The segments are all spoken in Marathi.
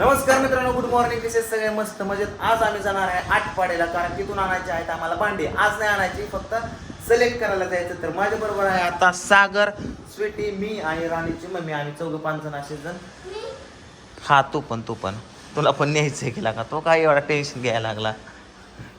नमस्कार मित्रांनो गुड मॉर्निंग विशेष सगळे मस्त मजेत. आज आम्ही जाणार आहे आठपाड्याला कारण तिथून आणायचे आहेत आम्हाला भांडी. आज नाही आणायची फक्त सिलेक्ट करायला जायचं. तर माझ्या बरोबर आहे आता सागर स्वीटी मी आणि राणीची मम्मी. आम्ही चौघ पाच जण असे जण. हा तू पण तू पण. तुला पण न्यायचं केला का तो काय एवढा टेन्शन घ्यायला लागला?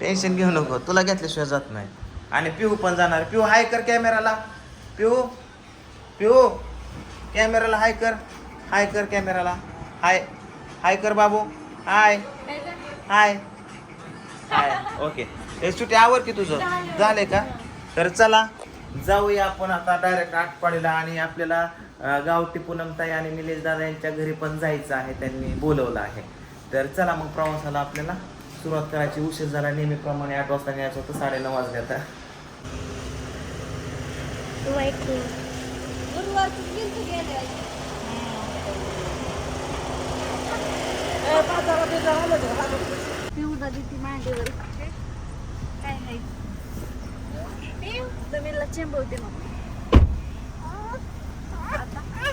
टेन्शन घेऊ नको. तुला घेतल्याशिवाय जात नाही. आणि पिऊ पण जाणार पिऊ हाय कर कॅमेराला. पिऊ पिऊ. कॅमेराला हाय कर. हाय कर कॅमेराला. हाय. हाय कर बाबू. हाय हाय हाय ओके हे सुट्टी आवर की तुझं? झाले का? तर चला जाऊया आपण आता डायरेक्ट आठपाडीला आणि आपल्याला गावठी पूनमताई आणि निलेश दादा यांच्या घरी पण जायचं आहे. त्यांनी बोलवलं आहे. तर चला मग प्रवासाला आपल्याला सुरुवात करायची. उशीर झाला नेहमीप्रमाणे आठ वाजता न्यायचं होतं साडेनऊ वाजले आता. गुरुवार मांडीवर काय नाही पिऊ तुम्ही चेंबवते मग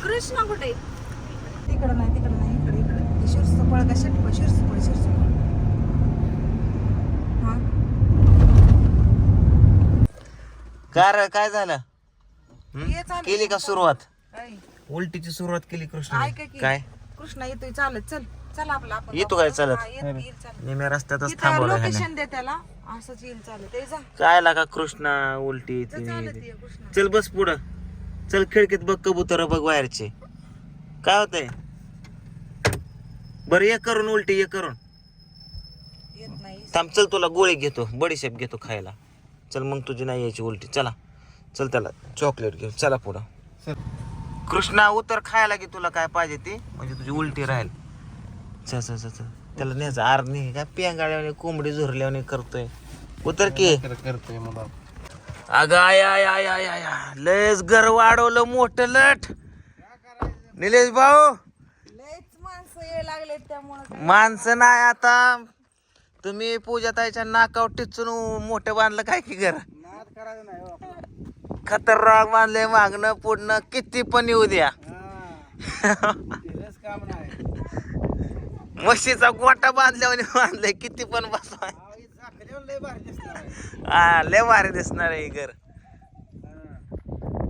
कृष्ण कुठे तिकडं नाही तिकडं नाही इकडे का हा कार काय झालं. केली का सुरुवात? उलटीची सुरुवात केली कृष्ण ऐका की काय? कृष्णा येतोय चालत चल. चल आपला आपण येतो काय? चालत? हा, येत- येईल चालत. नेहमी रस्त्यातच इथं थांबवलं ह्याने. लोकेशन दे त्याला. असंच येईल चालत ये जा. काय लागा कृष्णा उलटी जा ती- चालत ये कृष्णा. चल बस पुढं. चल खिडकीत बघ कबूतर बघ बाहेरचे. काय होतंय? बरं ये करून उलटी ये करून. येत नाही थांब चल तुला गोळी घेतो बडीशेप घेतो खायला. चल मग तुझी नाही यायची उलटी. चला. चल त्याला चॉकलेट घेऊ चला पुढं. कृष्णा उतर खायला की तुला काय पाहिजे ती? म्हणजे तुझी उलटी राहील. त्याला न्यायचं आर नाही काय पेंगाळ्याने कोंबडी झुरल्याने करतोय. उतर की. करतोय मला अगं आय आय आय आय आय आय. लयच घर वाढवलं मोठं लट. निलेश भाऊ. लयच माणसं ये लागले त्यामुळे माणसं नाही आता. तुम्ही पूजा ताईच्या नाकावर टिचून मोठं बांधलं काय की घर? नाद करायचं नाही हो. खतरनाक बांधले मागणं पुढणं. किती पण येऊ द्या. काम नाही. म्हशीचा गोटा बांधल्यावर बांधलाय. किती पण बसवा भारी दिसणार हा लय भारी दिसणार आहे घर.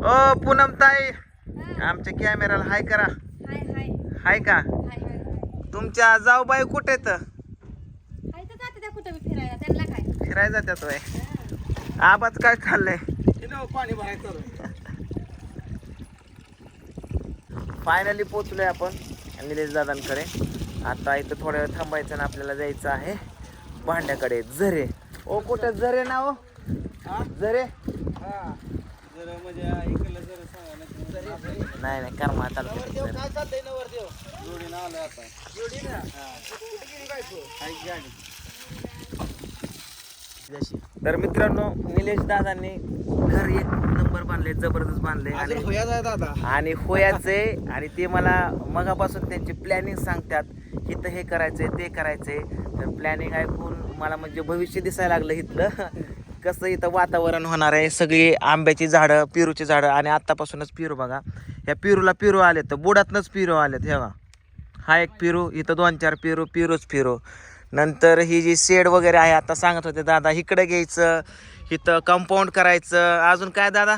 ओ पूनम ताई आमच्या कॅमेराला हाय करा. हाय हाय का? तुमच्या जाऊ बाई कुठे तर तर त्या फिरायला त्यांना काय फिरायला जात्यात वय आबाच काय खाल्लंय? फायनली पोचलोय आपण निलेश दादांकडे. आता इथं थोड्या वेळ थांबायचं आणि आपल्याला जायचं आहे भांड्याकडे. झरे ओ कुठे? झरे ना ओ. हा? झरे हा. जरा म्हणजे ना. नाही नाही कर्मा? हा. तर मित्रांनो निलेश दादांनी घर एक नंबर बांधले जबरदस्त बांधले अजून आणि होयाच आहे दादा. आणि होयाचे आणि ते मला मगापासून त्यांची प्लॅनिंग सांगतात. इथं हे करायचंय ते करायचंय. तर प्लॅनिंग ऐकून मला म्हणजे भविष्य दिसायला लागलं इथलं. कसं इथं वातावरण होणार आहे सगळी आंब्याची झाडं पेरूची झाडं आणि आत्तापासूनच पेरू बघा. ह्या पेरूला पेरू आले तर बुडातनंच पेरू आलेत हे हा एक पेरू इथं दोन चार पेरू पिरूच पिरू. नंतर ही जी शेड वगैरे आहे आता सांगत होते दादा इकडे घ्यायचं इथं कंपाऊंड करायचं. अजून काय दादा?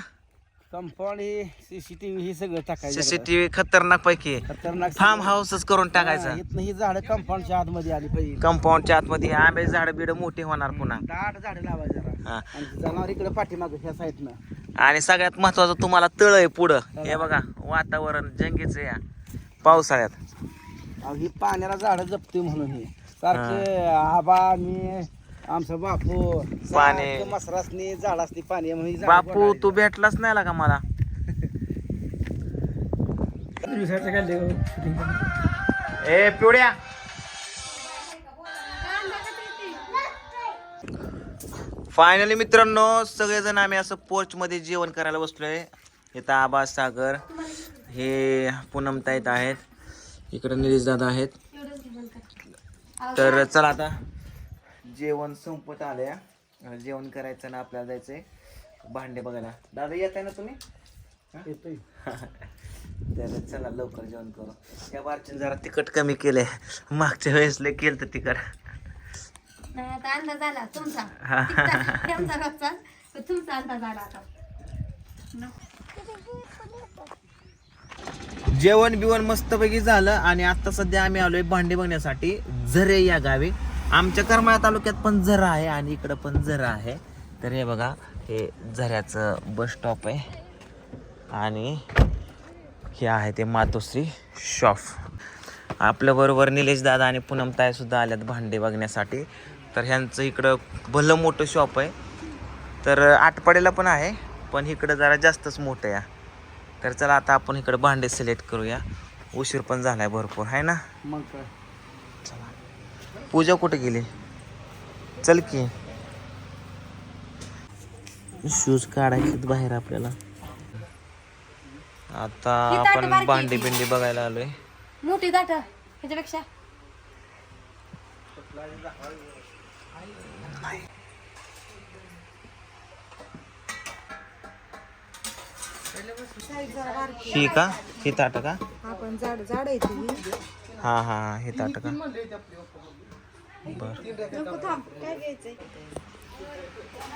कंपाऊंड ही सीसीटीव्ही ही सगळं टाकायचं सीसीटीव्ही खतरनाक पैकी. खतरनाक फार्म हाऊसच करून टाकायचं. इथनं ही झाडं कंपाऊंडच्या आतमध्ये आली पाहिजे कंपाऊंडच्या आतमध्ये. आंब्याची झाडं बिड मोठी होणार पुन्हा. दाट झाडं लावायची जरा. हा. आणि जनावर इकडे पाठीमागं ह्या साईडनं. आणि सगळ्यात महत्वाचं तुम्हाला तळ आहे पुढं. हे. बघा वातावरण जंगीचं या. पावसाळ्यात. ही पाण्याला झाडं जपते म्हणून हे. सारखे आबा मी आमचा बापू पाणी. मसरासनी झाडासनी पाणी आहे म्हणून ही झाडं बापू. तू भेटलाच नाही का मला? ए पिवड्या. फायनली मित्रांनो सगळेजण आम्ही असं पोर्च मध्ये जेवण करायला बसलोय. इथं आबा सागर हे पूनमताईत आहेत. इकडे निलेश दादा आहेत. तर चला आता. जेवण संपत आलंय जेवण करायचं ना आपल्याला जायचंय भांडे बघायला. दादा येत आहे ना तुम्ही? येतोय. तर चला लवकर जेवण करू. या बारचीन जरा तिखट कमी केले मागच्या वेळेस लय केलं तर तिखट अंदाज आला तुमचा. तुमचा अंदाज आला आता. जेवण बिवण मस्तपैकी झालं आणि आता सध्या आम्ही आलोय भांडी बघण्यासाठी झरे या गावी. आमच्या करमाळा तालुक्यात पण झरा आहे आणि इकडं पण झरा आहे. तर हे बघा हे झऱ्याचं बस स्टॉप आहे. आणि हे आहे ते मातोश्री शॉप आपल्याबरोबर निलेश दादा आणि पूनम सुद्धा आल्यात भांडे बघण्यासाठी. तर ह्यांचं इकडं भलं मोठं शॉप आहे. तर आटपाड्याला पण आहे पण इकडं जरा जास्तच मोठं आहे तर चला आता आपण इकडं भांडे सिलेक्ट करूया. उशीर पण झाला आहे भरपूर आहे ना? मग काय? पूजा कुठे गेली? चल की. शूज काढायचे बाहेर आपल्याला. आता आपण भांडी. बिंडी बघायला आलोय. मोठी दाट ह्याच्यापेक्षा. ही का? ही ताट का? आपण झाड झाड आहे हा हा हा ही ताट का?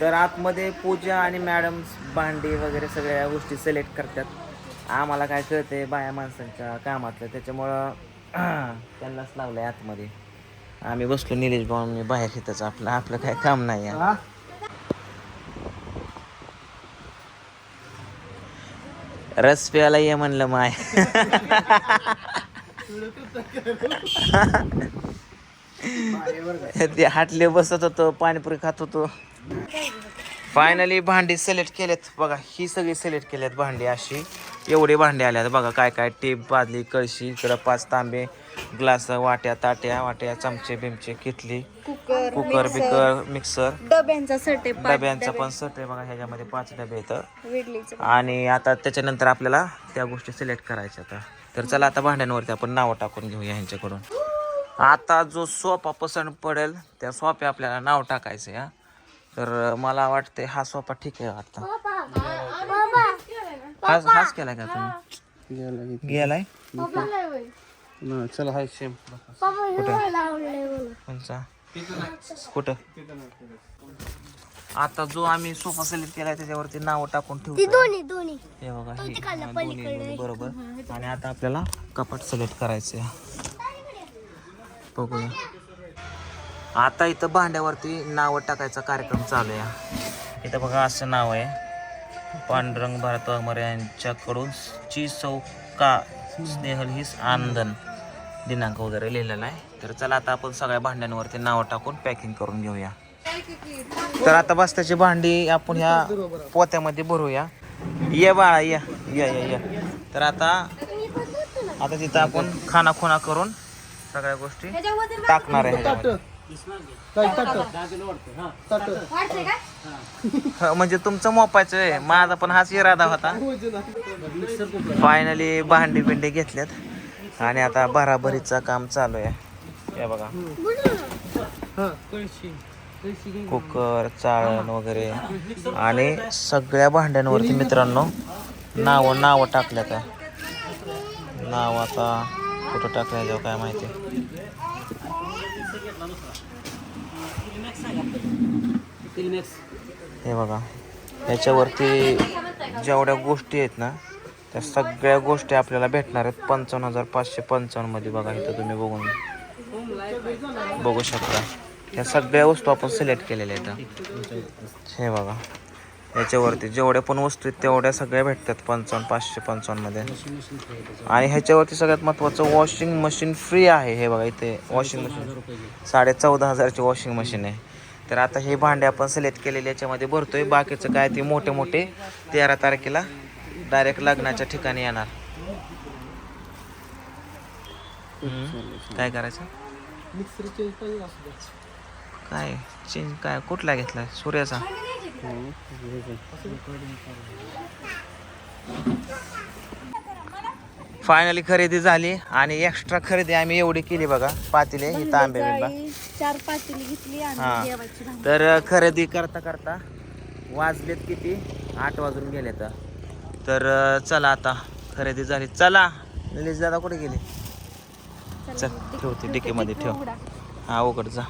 तर आतमध्ये पूजा आणि मॅडम भांडी वगैरे सगळ्या गोष्टी सिलेक्ट करतात. आम्हाला काय कळते बाया माणसांच्या कामातलं त्याच्यामुळं त्यांनाच लावलंय आतमध्ये. आम्ही बसलो निलेश भाऊ मी बाहेर येतच आपलं आपलं काय काम नाही आहे. हा? रस प्यायला ये म्हणलं माय. ते हाटले बसत होतो पाणीपुरी खात होतो. फायनली भांडी सिलेक्ट केलेत. बघा ही सगळी सिलेक्ट केलेत भांडी अशी. एवढे भांडे आल्यात बघा काय काय टेप बादली कळशी इकडं पाच तांबे ग्लास वाट्या ताट्या वाट्या चमचे बिमचे किटली कुकर कुकर बिकर मिक्सर डब्यांचा सट डब्यांचा पण सट आहे बघा ह्याच्यामध्ये पाच डबे येतं आणि आता त्याच्यानंतर आपल्याला त्या गोष्टी सिलेक्ट करायच्या आता तर चला आता भांड्यांवरती आपण नावं टाकून घेऊया ह्यांच्याकडून. आता जो सोफा पसंत पडेल त्या सोप्या आपल्याला नाव टाकायचं हा. तर मला वाटते हा सोफा ठीक आहे वाटतं हाच हाच केलाय का तुम्ही? गेलाय चला हाय सेम. कोणचा? कुठं? आता जो आम्ही सोफा सिलेक्ट केलाय त्याच्यावरती नाव टाकून ठेवू दोन्ही दोन्ही. हे बघा हे. बरोबर. आणि आता आपल्याला कपाट सिलेक्ट करायचं आहे बघूया. आता इथं भांड्यावरती नावं टाकायचा कार्यक्रम चालू आहे. इथं बघा असं नाव आहे. पांडुरंग भारत अमर यांच्याकडून ची चौका स्नेहल हिस आनंदन दिनांक वगैरे लिहिलेला आहे. तर चला आता आपण सगळ्या भांड्यांवरती नावं टाकून पॅकिंग करून घेऊया. तर आता बस्त्याची भांडी आपण ह्या पोत्यामध्ये भरूया. ये बाळा या या या या. तर आता आता तिथं आपण खाना खुना करून सगळ्या गोष्टी टाकणार आहे ह, म्हणजे तुमचं मोपायचं आहे. माझा पण हाच इरादा होता. फायनली भांडी बिंडी घेतल्यात. आणि आता भराभरीचं काम चालू आहे. हे बघा. कुकर चाळण वगैरे. आणि सगळ्या भांड्यांवरती मित्रांनो नावं नावं टाकल्यात. नाव आता कुठं टाकल्या जाऊ काय माहिती. हे बघा याच्यावरती जेवढ्या गोष्टी आहेत ना त्या सगळ्या गोष्टी आपल्याला भेटणार आहेत. पंचावन्न हजार पाचशे पंचावन्नमध्ये बघा इथं तुम्ही बघून बघू शकता. या सगळ्या वस्तू आपण सिलेक्ट केलेल्या आहेत. हे बघा. याच्यावरती. जेवढ्या पण वस्तू आहेत तेवढ्या सगळ्या भेटतात पंचावन्न पाचशे पंचावन्नमध्ये. आणि ह्याच्यावरती सगळ्यात महत्त्वाचं वॉशिंग मशीन फ्री आहे हे बघा इथे. Washing machine. साडे चौदा हजारची वॉशिंग मशीन आहे. तर आता हे भांडे आपण सिलेक्ट केलेले याच्यामध्ये भरतोय. बाकीचं काय ते मोठे मोठे तेरा तारखेला डायरेक्ट लग्नाच्या ठिकाणी येणार. काय करायचं? काय? चेंज काय? कुठला घेतलाय? सूर्याचा. फायनली खरेदी झाली आणि एक्स्ट्रा खरेदी आम्ही एवढी केली बघा. पातीले ही तांबे बिंबा. चार पातेली घेतली हा. तर खरेदी करता करता वाजलेत किती? आठ वाजून गेले तर. तर चला आता. खरेदी झाली. चला. दादा कुठे गेले? चला, ठेवते डिकीमध्ये डिक ठेव. हा उघड जा.